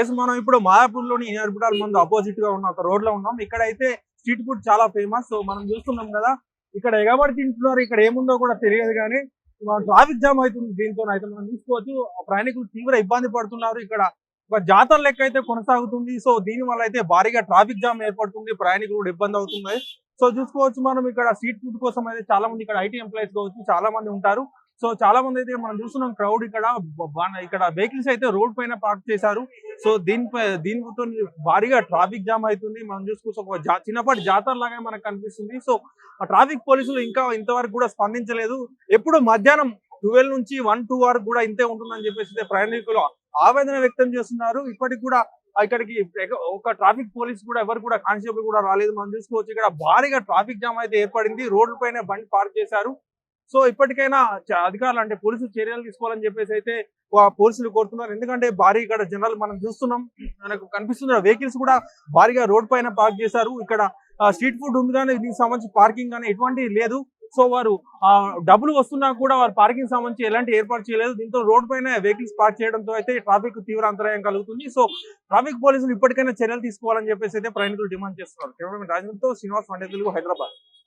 Yes మనం ఇప్పుడు మాయాపూర్లోని ఇనర్బిటాల్ ముందు అపోజిట్గా ఉన్న ఒక రోడ్లో ఉన్నాం. ఇక్కడ అయితే స్ట్రీట్ ఫుడ్ చాలా ఫేమస్ సో మనం చూస్తున్నాం కదా ఇక్కడ ఎగబడి తింటున్నారు ఇక్కడ ఏముందో కూడా తెలియదు కానీ ట్రాఫిక్ జామ్ అవుతుంది దీంతో అయితే మనం చూసుకోవచ్చు ప్రయాణికులు తీవ్ర ఇబ్బంది పడుతున్నారు. ఇక్కడ ఒక జాతర లెక్క అయితే కొనసాగుతుంది. సో దీని వల్ల అయితే భారీగా ట్రాఫిక్ జామ్ ఏర్పడుతుంది. ప్రయాణికులు కూడా ఇబ్బంది అవుతుంది సో చూసుకోవచ్చు మనం ఇక్కడ స్ట్రీట్ ఫుడ్ కోసం అయితే చాలా మంది ఇక్కడ ఐటీ ఎంప్లాయీస్ కావచ్చు చాలా మంది ఉంటారు. సో చాలా మంది అయితే మనం చూస్తున్నాం క్రౌడ్ ఇక్కడ బా- ఇక్కడ వెహికల్స్ అయితే రోడ్ పైన పార్క్ చేశారు. సో దీనిపై దీనితో భారీగా ట్రాఫిక్ జామ్ అవుతుంది. మనం చూసుకోవచ్చు ఒక చిన్నపాటి జాతర లాగా మనకు కనిపిస్తుంది. సో ఆ ట్రాఫిక్ పోలీసులు ఇంకా ఇంతవరకు కూడా స్పందించలేదు. ఎప్పుడు మధ్యాహ్నం ట్వెల్వ్ నుంచి వన్ టూ వరకు కూడా ఇంతే ఉంటుందని చెప్పేసి ప్రయాణికులు ఆవేదన వ్యక్తం చేస్తున్నారు. ఇప్పటికి కూడా ఇక్కడికి ఒక ట్రాఫిక్ పోలీస్ కూడా ఎవరు కూడా కానిస్టేబుల్ కూడా రాలేదు. మనం చూసుకోవచ్చు ఇక్కడ భారీగా ట్రాఫిక్ జామ్ అయితే ఏర్పడింది. రోడ్డు పైన బండి పార్క్ చేశారు. సో ఇప్పటికైనా అధికారులు అంటే పోలీసులు చర్యలు తీసుకోవాలని చెప్పేసి అయితే పోలీసులు కోరుతున్నారు. ఎందుకంటే భారీ ఇక్కడ జనరల్ మనం చూస్తున్నాం. మనకు కనిపిస్తున్న వెహికల్స్ కూడా భారీగా రోడ్ పైన పార్క్ చేశారు. ఇక్కడ స్ట్రీట్ ఫుడ్ ఉంది కానీ దీనికి సంబంధించి పార్కింగ్ కానీ ఎటువంటి లేదు. సో వారు డబ్బులు వస్తున్నా కూడా వారు పార్కింగ్ సంబంధించి ఎలాంటి ఏర్పాటు చేయలేదు. దీంతో రోడ్ పైన వెహికల్స్ పార్క్ చేయడంతో అయితే ట్రాఫిక్ తీవ్ర అంతరాయం కలుగుతుంది. సో ట్రాఫిక్ పోలీసులు ఇప్పటికైనా చర్యలు తీసుకోవాలని చెప్పేసి అయితే ప్రయాణికులు డిమాండ్ చేస్తున్నారు. కేవలం రాజేంద్రతో శ్రీనివాస్ వండే తెలుగు హైదరాబాద్.